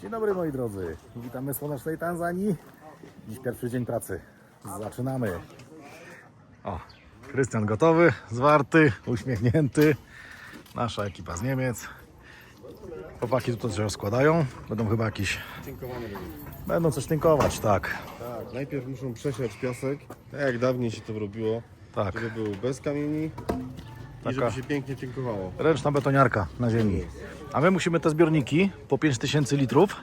Dzień dobry moi drodzy, witamy w słonecznej Tanzanii. Dziś pierwszy dzień pracy. Zaczynamy. O, Krystian gotowy, zwarty, uśmiechnięty. Nasza ekipa z Niemiec. Chłopaki tutaj coś rozkładają. Będą chyba jakieś... Będą coś tynkować, tak. Tak, najpierw muszą przesiać piasek, tak jak dawniej się to robiło, Tak. żeby był bez kamieni Taka- i żeby się pięknie tynkowało. Ręczna betoniarka na ziemi. A my musimy te zbiorniki po 5000 litrów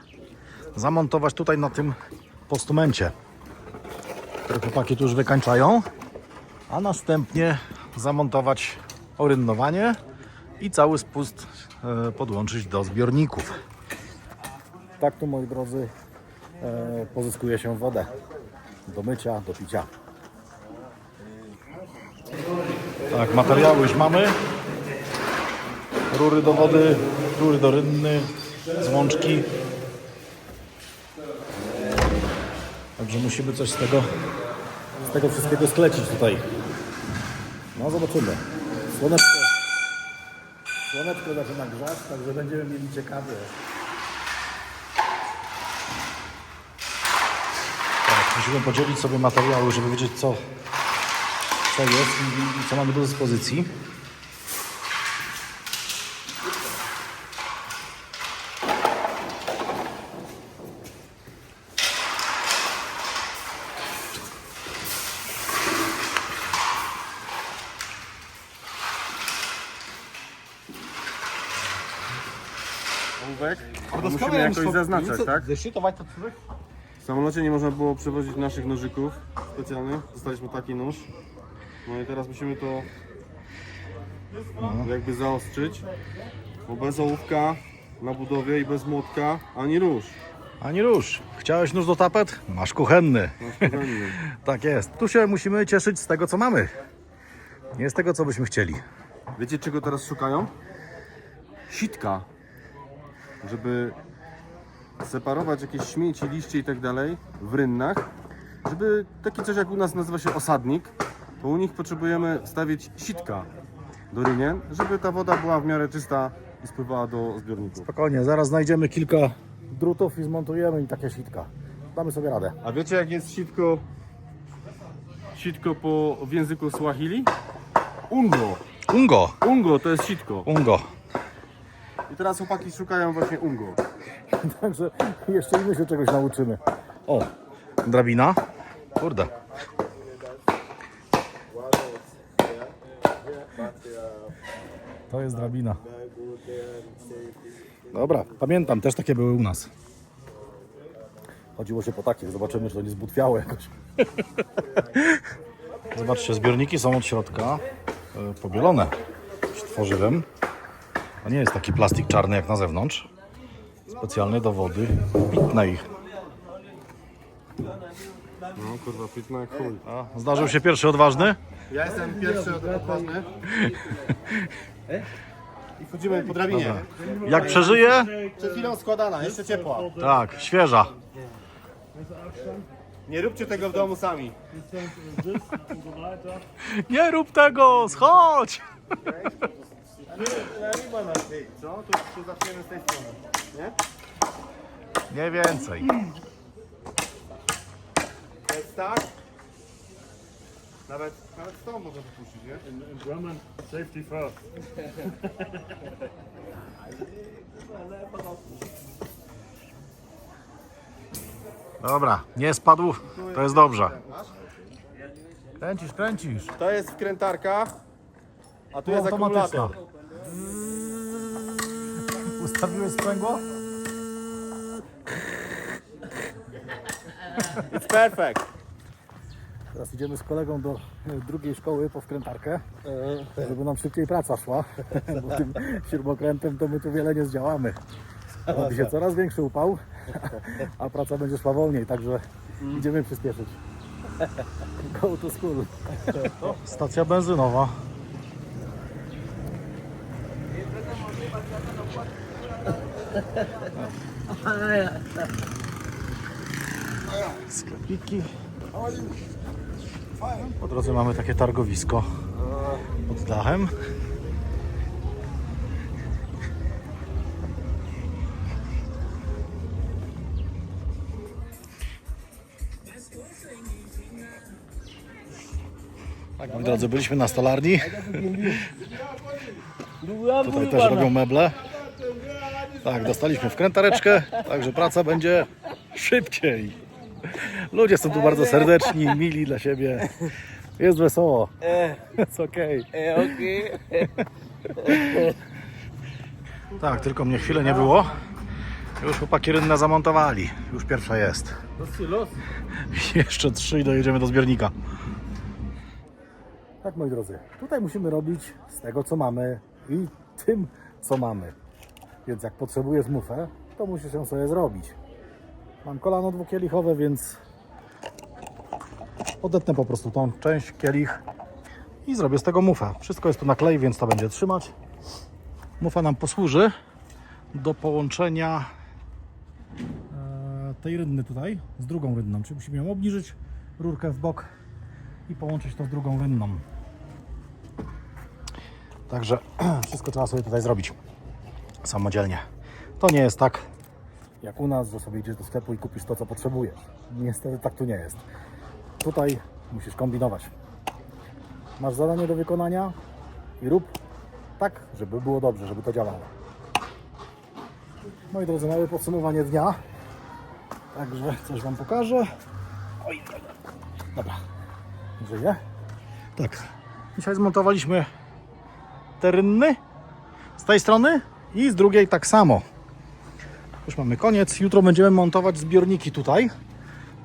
zamontować tutaj na tym postumencie, który chłopaki tu już wykańczają, a następnie zamontować orynnowanie i cały spust e, podłączyć do zbiorników. Tak tu, moi drodzy, e, pozyskuje się wodę do mycia, do picia. Tak, materiały już mamy. Rury do wody, rury do rynny, złączki. Także musimy coś z tego, z tego wszystkiego sklecić tutaj. No zobaczymy. Słoneczko, słoneczko zaczyna grzać, także będziemy mieli ciekawie. Tak, musimy podzielić sobie materiały, żeby wiedzieć co, co jest i, i co mamy do dyspozycji. Ołówek musimy jakoś zaznaczać, tak? Zeszytować to? W samolocie nie można było przewozić naszych nożyków specjalnych, dostaliśmy taki nóż. No i teraz musimy to jakby zaostrzyć, bo bez ołówka na budowie i bez młotka ani róż. Ani rusz. Chciałeś nóż do tapet? Masz kuchenny. Nasz kuchenny. Tak jest. Tu się musimy cieszyć z tego, co mamy. Nie z tego, co byśmy chcieli. Wiecie czego teraz szukają? Sitka. Żeby separować jakieś śmieci, liście i tak dalej w rynnach. Żeby taki coś jak u nas nazywa się osadnik, to u nich potrzebujemy wstawić sitka do rynien, żeby ta woda była w miarę czysta i spływała do zbiorników. Spokojnie, zaraz znajdziemy kilka drutów i zmontujemy im takie sitka. Damy sobie radę. A wiecie jak jest sitko sitko po w języku Swahili? Ungo. Ungo. Ungo to jest sitko. Ungo. I teraz chłopaki szukają właśnie ungo. Także jeszcze i my się czegoś nauczymy. O, drabina. Kurde. To jest drabina. Dobra, pamiętam, też takie były u nas. Chodziło się po takich, zobaczymy, czy to nie zbutwiało jakoś. Zobaczcie, zbiorniki są od środka e, pobielone tworzywem. To nie jest taki plastik czarny jak na zewnątrz. Specjalny do wody pitnej. No kurwa, pitna jak chuj. A, zdarzył się pierwszy odważny? Ja jestem pierwszy od odważny. I wchodzimy po drabinie. Jak przeżyje? Przed chwilą składana, jeszcze ciepła. Tak, świeża. Nie róbcie tego w domu sami. Nie rób tego, schodź! Co? Tu, tu zaczniemy z tej strony. Nie? Nie więcej. Jest tak. Nawet, nawet stąd można wypuścić, nie? German, safety first. Dobra, nie spadł, to jest dobrze. Kręcisz, kręcisz. To jest wkrętarka, a tu jest automatyczna. akumulator. Ustawiłeś sprzęgło? It's perfect. Teraz idziemy z kolegą do e, drugiej szkoły po wkrętarkę, żeby nam szybciej praca szła, bo tym śrubokrętem to my tu wiele nie zdziałamy. Robi się coraz większy upał, a praca będzie szła wolniej, także idziemy przyspieszyć. Go to school. Stacja benzynowa. Sklepiki. Po drodze mamy takie targowisko pod dachem. Tak, moi drodzy, byliśmy na stolarni. Tutaj też robią meble. Tak, dostaliśmy wkrętareczkę, także praca będzie szybciej. Ludzie są tu bardzo serdeczni, mili dla siebie. Jest wesoło. Jest okej. Tak, tylko mnie chwilę nie było. Już chłopaki rynne zamontowali. Już pierwsza jest. Jeszcze trzy i dojedziemy do zbiornika. Tak, moi drodzy, tutaj musimy robić z tego, co mamy i tym, co mamy. Więc jak potrzebujesz mufę, to musisz ją sobie zrobić. Mam kolano dwukielichowe, więc odetnę po prostu tą część, kielich i zrobię z tego mufę. Wszystko jest tu na klej, więc to będzie trzymać. Mufa nam posłuży do połączenia e, tej rynny tutaj z drugą rynną. Czyli musimy ją obniżyć, rurkę w bok i połączyć to z drugą rynną. Także wszystko trzeba sobie tutaj zrobić samodzielnie. To nie jest tak jak u nas, że sobie idziesz do sklepu i kupisz to, co potrzebujesz. Niestety tak tu nie jest. Tutaj musisz kombinować. Masz zadanie do wykonania i rób tak, żeby było dobrze, żeby to działało. Moi drodzy, małe podsumowanie dnia. Także coś Wam pokażę. Oj, dobra. Żyje? Tak. Dzisiaj zmontowaliśmy te rynny z tej strony i z drugiej tak samo. Już mamy koniec. Jutro będziemy montować zbiorniki tutaj.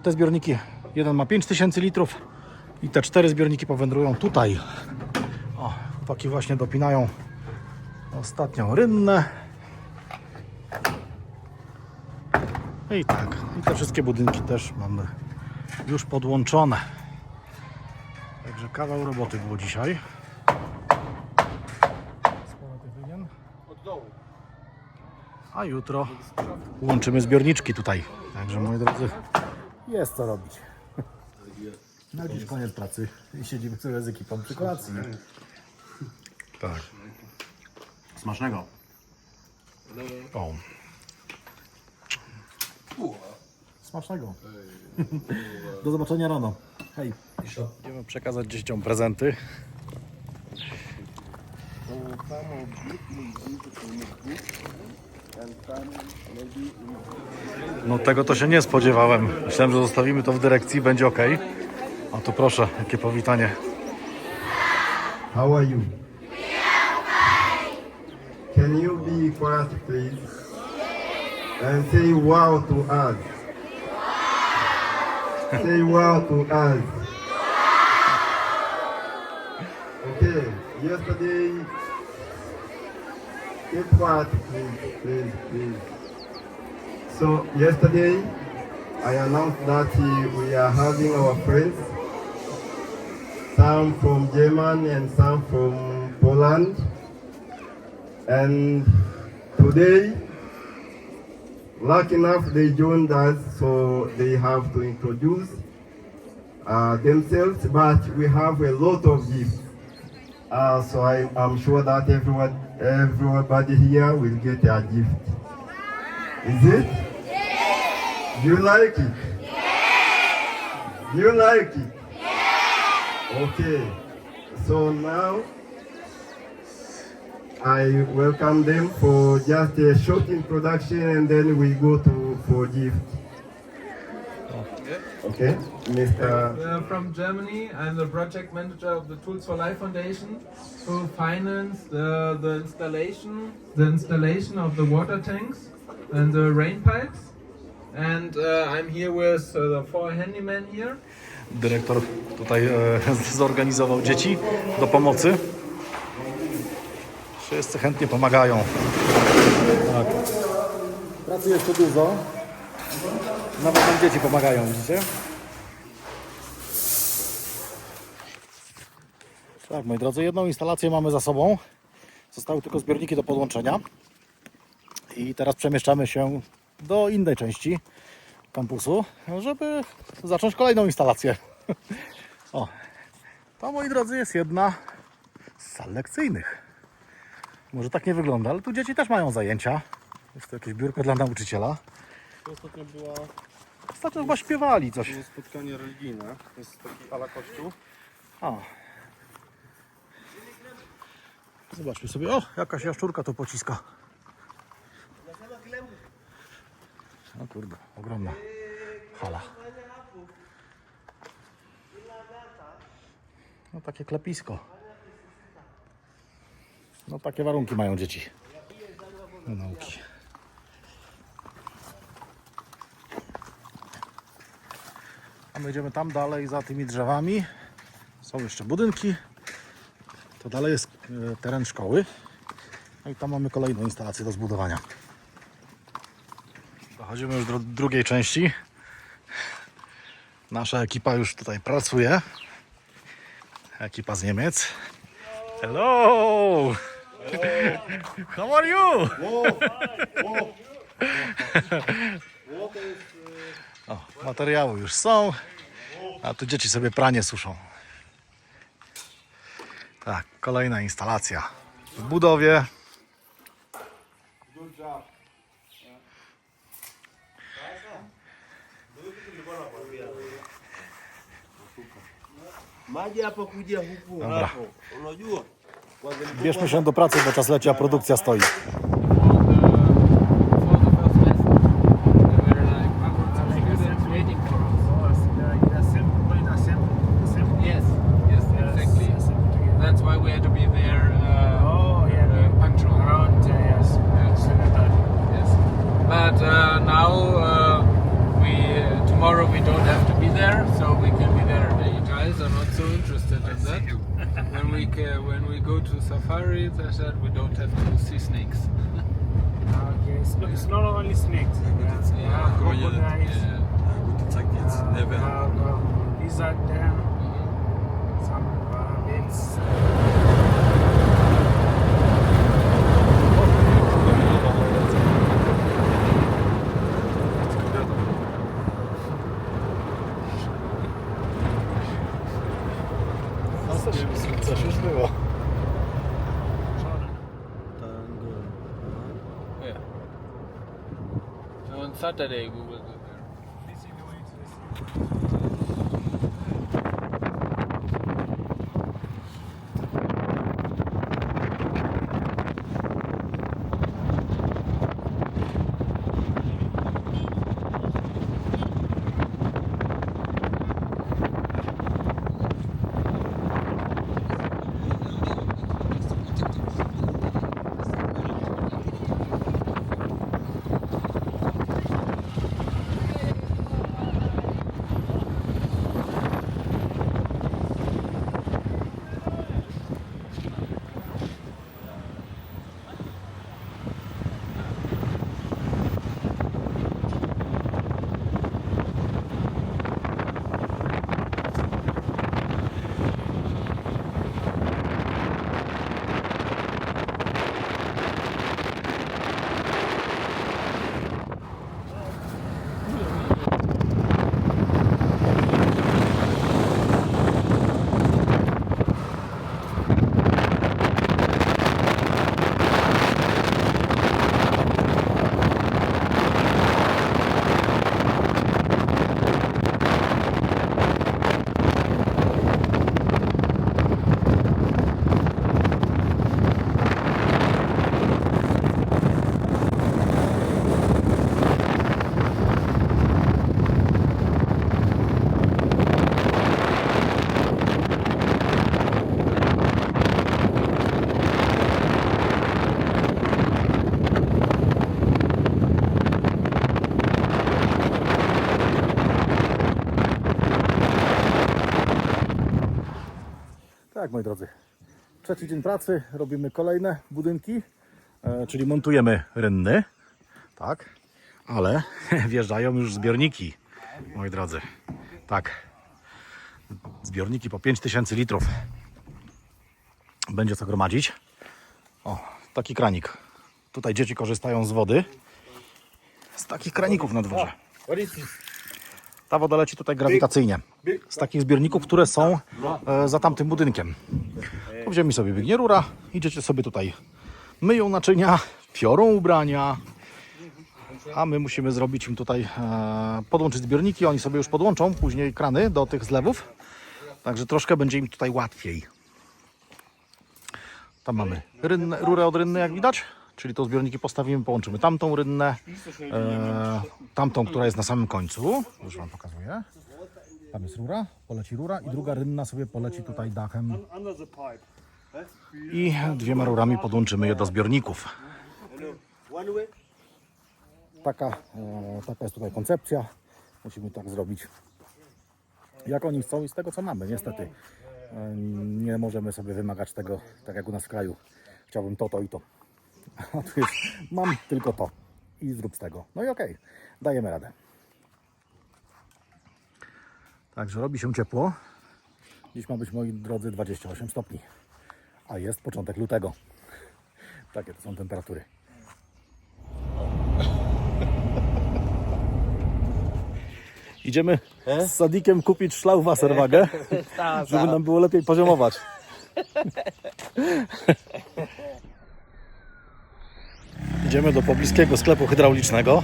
Te zbiorniki, jeden ma 5000 litrów i te cztery zbiorniki powędrują tutaj. O, chłopaki właśnie dopinają ostatnią rynnę. I tak, i te wszystkie budynki też mamy już podłączone. Także kawał roboty było dzisiaj. Sporo tych rynien. A jutro łączymy zbiorniczki tutaj. Także moi drodzy, jest co robić. No dziś koniec pracy i siedzimy sobie z ekipą przy kolacji. Tak. Smacznego. O. Smacznego. Do zobaczenia rano. Hej. Idziemy przekazać dzieciom prezenty. No tego to się nie spodziewałem. Myślałem, że zostawimy to w dyrekcji, będzie ok. A tu proszę, jakie powitanie. How are you? Can you be quiet, please? And say wow to us. Say wow to us. Okay, yesterday, keep quiet, please, please, please. So, yesterday, I announced that we are having our friends some from Germany and some from Poland. And today, lucky enough, they joined us, so they have to introduce uh, themselves. But we have a lot of gifts, uh, so I, I'm sure that everyone, everybody here will get a gift. Is it? Do you like it? Do you like it? Yes. Okay, so now I welcome them for just a short introduction and then we go to for gift. Okay, Mr. Uh, from Germany. I'm the project manager of the Tools for Life Foundation who finance the, the installation the installation of the water tanks and the rain pipes. And uh, I'm here with uh, the four handymen here. Dyrektor tutaj e, zorganizował dzieci do pomocy. Wszyscy chętnie pomagają. Tak. Pracy tu dużo. Nawet nam dzieci pomagają, widzicie? Tak, moi drodzy, jedną instalację mamy za sobą. Zostały tylko zbiorniki do podłączenia. I teraz przemieszczamy się do innej części kampusu, żeby zacząć kolejną instalację. O, to moi drodzy jest jedna z sal lekcyjnych. Może tak nie wygląda, ale tu dzieci też mają zajęcia. Jest to jakieś biurko dla nauczyciela. Ostatnio była Ostatnio chyba śpiewali coś. spotkanie religijne, to jest taki ala kościół. O, Zobaczmy sobie. O, jakaś jaszczurka to pociska. O kurde, ogromna hala. No takie klepisko. No takie warunki mają dzieci do nauki. A my idziemy tam dalej za tymi drzewami. Są jeszcze budynki. To dalej jest e, teren szkoły. No i tam mamy kolejną instalację do zbudowania. Dochodzimy już do drugiej części. Nasza ekipa już tutaj pracuje. Ekipa z Niemiec. Hello! How are you? O, materiały już są, a tu dzieci sobie pranie suszą. Tak, kolejna instalacja w budowie. Maji hapo kuja huku Dobra. hapo, unajua Bierzmy się do pracy, bo czas leci, a produkcja stoi. When we when we go to safari, they said we don't have to see snakes. Okay, it's, it's not only snakes. Yeah, Yeah, crocodiles. yeah. Uh, we have um, after the Google. Tak, moi drodzy. Trzeci dzień pracy, robimy kolejne budynki, e, czyli montujemy rynny. Tak, ale wjeżdżają już zbiorniki, moi drodzy. Tak, zbiorniki po 5000 litrów. Będzie co gromadzić. O, taki kranik. Tutaj dzieci korzystają z wody. Z takich kraników na dworze. Ta woda leci tutaj grawitacyjnie. Z takich zbiorników, które są e, za tamtym budynkiem. Tu ziemi sobie biegnie rura, idziecie sobie tutaj, myją naczynia, piorą ubrania, a my musimy zrobić im tutaj, e, podłączyć zbiorniki, oni sobie już podłączą później krany do tych zlewów, także troszkę będzie im tutaj łatwiej. Tam mamy rynnę, rurę od rynny, jak widać, czyli to zbiorniki postawimy, połączymy tamtą rynnę, e, tamtą, która jest na samym końcu. Już Wam pokazuję. Tam jest rura, poleci rura i druga rynna sobie poleci tutaj dachem i dwiema rurami podłączymy je do zbiorników. Taka, e, taka jest tutaj koncepcja. Musimy tak zrobić, jak oni chcą i z tego, co mamy. Niestety e, nie możemy sobie wymagać tego, tak jak u nas w kraju. Chciałbym to, to i to. A tu jest, mam tylko to i zrób z tego. No i okej, dajemy radę. Także robi się ciepło. Dziś ma być, moi drodzy, 28 stopni. A jest początek lutego. Takie to są temperatury. Idziemy z Sadikiem kupić szlauwasserwagę, żeby nam było lepiej poziomować. Idziemy do pobliskiego sklepu hydraulicznego.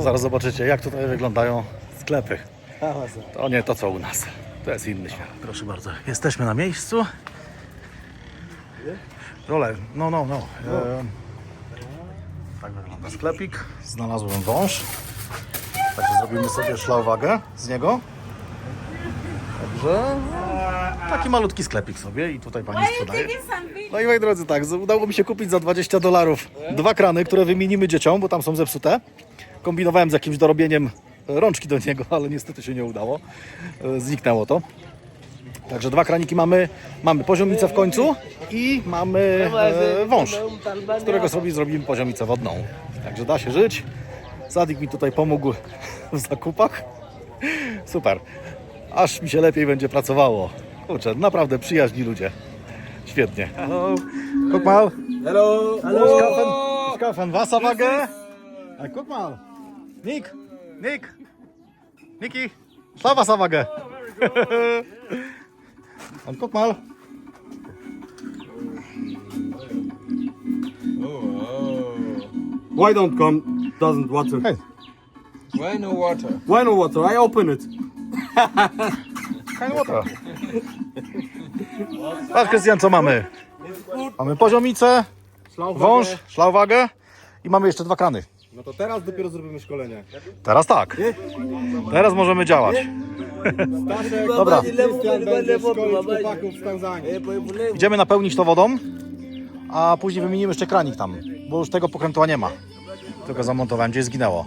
Zaraz zobaczycie, jak tutaj wyglądają sklepy. To nie to, co u nas. To jest inny świat. Proszę bardzo, jesteśmy na miejscu. Role, no, no, no. E, tak wygląda sklepik. Znalazłem wąż. Także zrobimy sobie szlauwagę z niego. Także taki malutki sklepik sobie i tutaj pani sprzedaje. No i moi drodzy, tak, udało mi się kupić za 20 dolarów dwa krany, które wymienimy dzieciom, bo tam są zepsute. Kombinowałem z jakimś dorobieniem rączki do niego, ale niestety się nie udało. E, Zniknęło to. Także dwa kraniki mamy, mamy poziomicę w końcu i mamy e, wąż, z którego sobie zrobimy poziomicę wodną. Także da się żyć. Sadik mi tutaj pomógł w zakupach. Super. Aż mi się lepiej będzie pracowało. Kurczę, naprawdę przyjaźni ludzie. Świetnie. Hello. Guck mal. Hello. Hallo. Skaffen, skaffen Wasserwaage. Guck mal. Nick. Nick. Niki. Schlauwasserwaage. Und guck mal. Why don't come? Doesn't water. Hey. Why no water? Why no water? I open it. Water. Patrz Krystian, co mamy? Mamy poziomicę, wąż, szlauwagę i mamy jeszcze dwa krany. No to teraz dopiero zrobimy szkolenie. Teraz tak. Teraz możemy działać. Dobra. Krystian będzie szkolić chłopaków w Tanzanii. Idziemy napełnić to wodą, a później wymienimy jeszcze kranik tam, bo już tego pokrętła nie ma. Tylko zamontowałem, gdzie zginęło.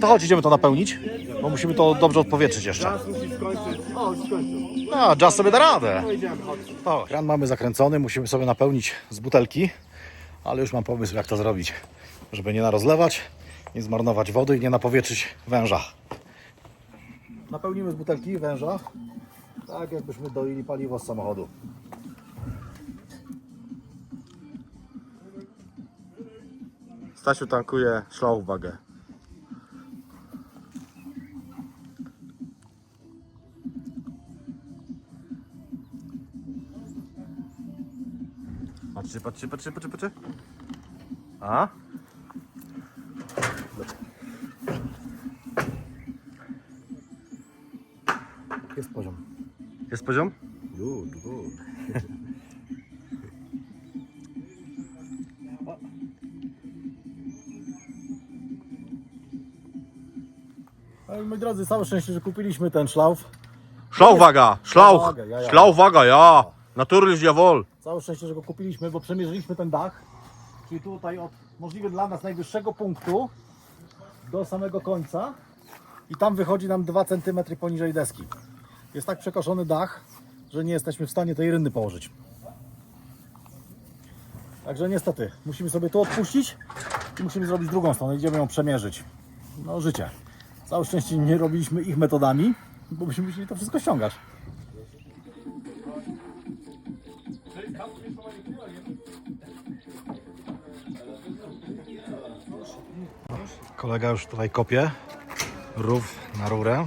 To chodź, idziemy to napełnić, bo musimy to dobrze odpowietrzyć jeszcze. Teraz musi skończyć. O, już skończył. No, Jazz sobie da radę. No idziemy, chodź. Kran mamy zakręcony, musimy sobie napełnić z butelki, ale już mam pomysł, jak to zrobić, żeby nie narozlewać, nie zmarnować wody i nie napowietrzyć węża. Napełnimy z butelki węża, tak jakbyśmy doili paliwo z samochodu. Stasiu tankuje szlauwagę. Patrzcie, patrzcie, patrzcie, patrzcie. A? Jest poziom. Jest poziom? Good, good. No i moi drodzy, całe szczęście, że kupiliśmy ten szlauf. Schlauwaga, Schlauch, Schlauwaga, ja, ja. Ja. Natürlich, jawohl. Całe szczęście, że go kupiliśmy, bo przemierzyliśmy ten dach. Czyli tutaj od możliwie dla nas najwyższego punktu do samego końca. I tam wychodzi nam 2 cm poniżej deski. Jest tak przekoszony dach, że nie jesteśmy w stanie tej rynny położyć. Także niestety, musimy sobie tu odpuścić i musimy zrobić drugą stronę. Idziemy ją przemierzyć. No życie. Całe szczęście nie robiliśmy ich metodami, bo byśmy musieli to wszystko ściągać. Kolega już tutaj kopie rów na rurę.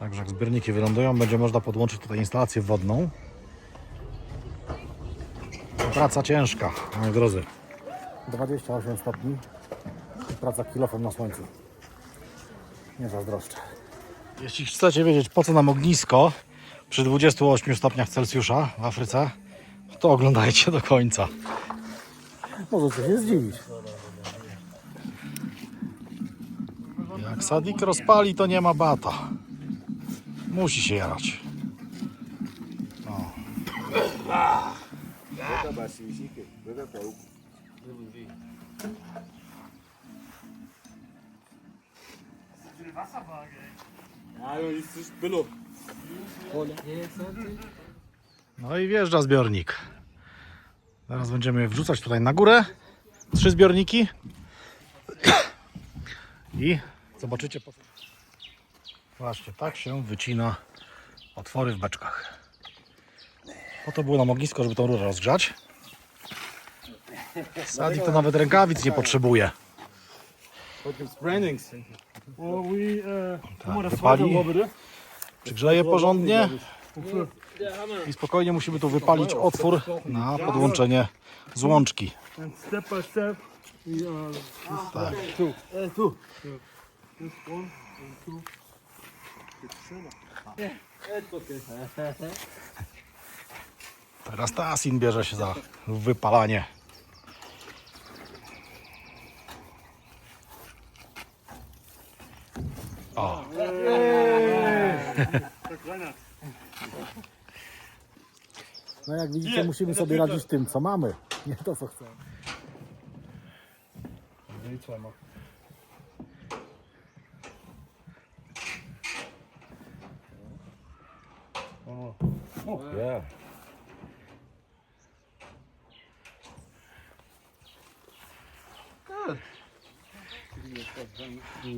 Także jak zbiorniki wylądują, będzie można podłączyć tutaj instalację wodną. Praca ciężka, moi drodzy. 28 stopni i praca kilofem na słońcu. Nie zazdroszczę. Jeśli chcecie wiedzieć po co nam ognisko przy 28 stopniach Celsjusza w Afryce, to oglądajcie do końca. Możecie się zdziwić. Jak Sadik rozpali, to nie ma bata. Musi się jarać. Billig. No i wjeżdża zbiornik. Zaraz będziemy wrzucać tutaj na górę. Trzy zbiorniki. I zobaczycie. po- Właśnie, tak się wycina otwory w beczkach. Po to było nam ognisko, żeby tą rurę rozgrzać. Sadi to nawet rękawic nie potrzebuje. Uh, Tak, wypali, przygrzeje porządnie i spokojnie musimy tu wypalić otwór na podłączenie złączki. and step by step, we Tak. This one and two. Teraz Tasin bierze się za wypalanie. O. No jak widzicie musimy sobie radzić tym co mamy, nie to co chcemy.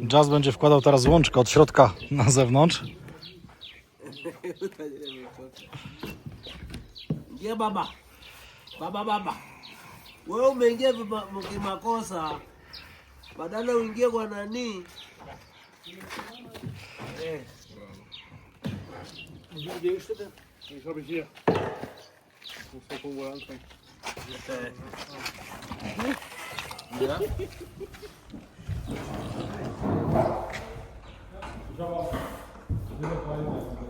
Jazz będzie wkładał teraz łączkę od środka na zewnątrz. Baba. Baba baba. Wewe umeingia kimakosa. Badala uingie kwa nani? Deixa eu ver Não sei como é, então. Já volto. Já volto.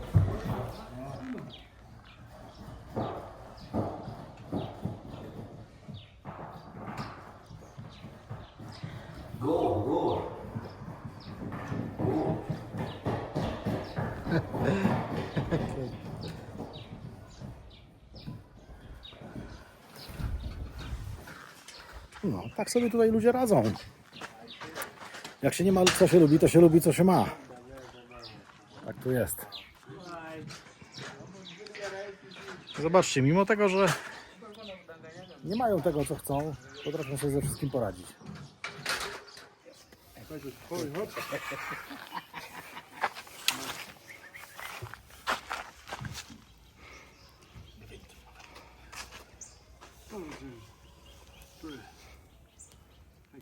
Tak sobie tutaj ludzie radzą. Jak się nie ma co się lubi, to się lubi co się ma. Tak tu jest. Zobaczcie, mimo tego, że nie mają tego co chcą, potrafią sobie ze wszystkim poradzić.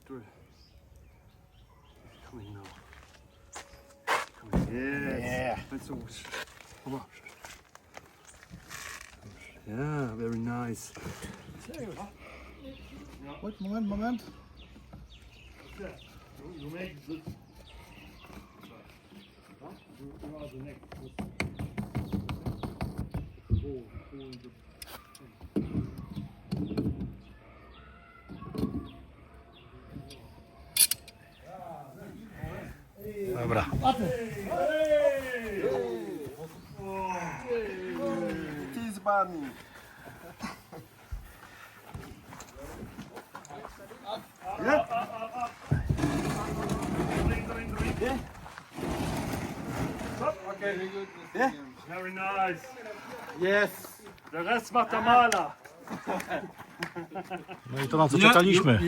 Victor. Coming now. Coming. Yes. Yeah. That's so. Come on. Yeah, very nice. Wait, moment, moment. You make this. You you are the next. Oh, oh, Dobra. Cheese bunny. Very nice. Yes. Der Rest Maler. No i to na co czekaliśmy.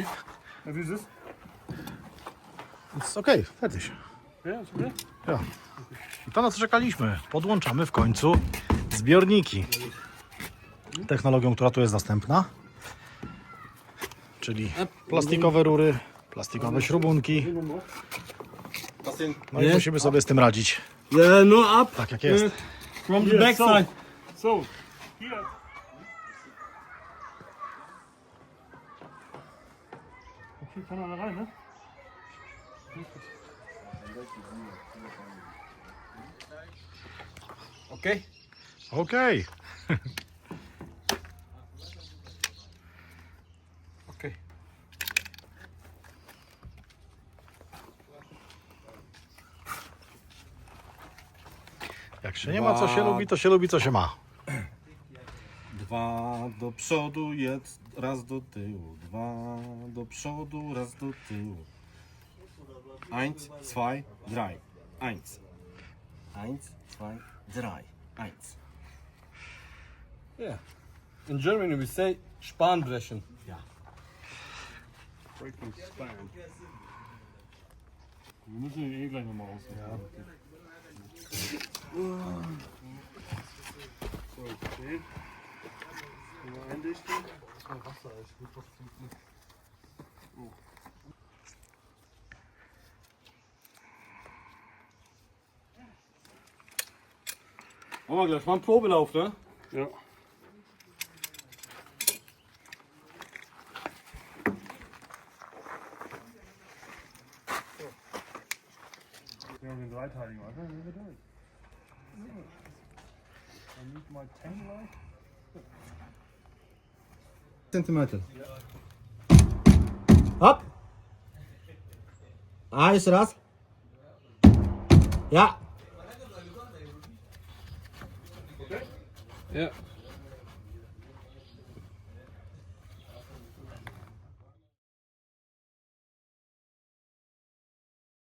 Es? Jest okej, fertig. Ja. I to na co czekaliśmy. Podłączamy w końcu zbiorniki. Technologią, która tu jest następna. Czyli plastikowe rury, plastikowe śrubunki. No i musimy sobie z tym radzić. No up Tak jak jest. from the Here, backside. So, hier. Okay, kann einer rein, ne? Okej? Okay? Okej. Okay. Jak się nie ma co się lubi, to się lubi co się ma. Dwa do przodu, jed, raz do tyłu. Dwa do przodu, raz do tyłu. Eins, zwei, drei. Eins. Eins, zwei, drei. Eins. Yeah. In Germany we say Span brechen. Ja. Breaking Span. Wir müssen ihn eh gleich nochmal rausnehmen. Ja, okay. So, okay. einrichten? Das ist Wasser, ich will was trinken. Oh. Machen wir gleich mal einen Probelauf, ne? Ja. Wir haben den dreiteiligen, warte, sind wir durch. Dann nicht mal 10 gleich. Zentimeter. Hopp. Ah, ist das? Ja. Ja.